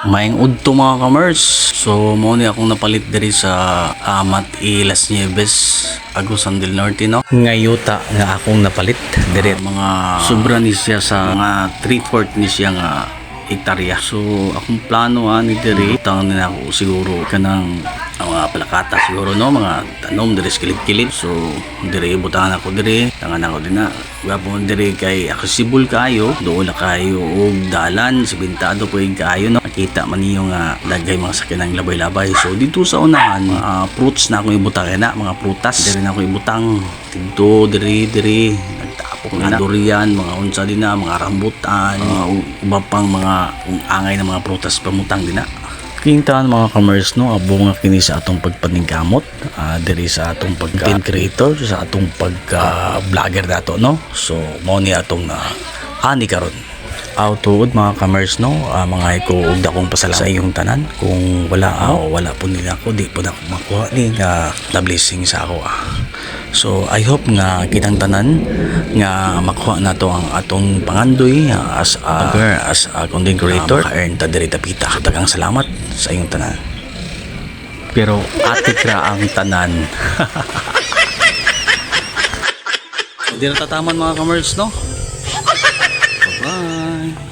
Maing udto mga kamers. So mo ni akong napalit diri sa Amat i Las Nieves, Agusan del Norte no. Ngayuta nga akong napalit diri mga sobra ni siya sa mga 3/4 ni siya nga hektarya. So akong plano ani diri tang na ako siguro kanang ang mga palakata siguro no? Mga tanom diri kilid-kilid. So diri butangan ako diri. Tangan ako din na gapon diri kay accessible kayo. Doon na kayo og dalan sibintado po yung kayo no? Nakita man niyo nga dagay mga sakyan ng labay-labay. So dito sa unahan mga fruits na akong ibutang na mga prutas. Diri na ako ibutang. Tinto diri diri na durian mga unsa din na mga rambutan mga u- uba pang mga ung- angay na mga prutas pamutang din na. Kintaan mga commerce no abo nga kini sa atong pagpaningkamot ah, diri sa atong pagka creator sa atong pagka vlogger dato no? So mo ni atong na ani karon. Aw tuod mga commerce no? Ah, mga iko ug dakong pasalamat sa iyong tanan. Kung wala aw wala po nila ako di po na makuha. Ni nga na blessing sa ako ah. So I hope nga kitang tanan nga makuha na to ang atong pangandoy as a vlogger, as a content creator earn ta diri tapita. So daghang salamat sa iyong tanan. Pero ate kra ang tanan. Hindi na tataman mga kamers no? Bye-bye.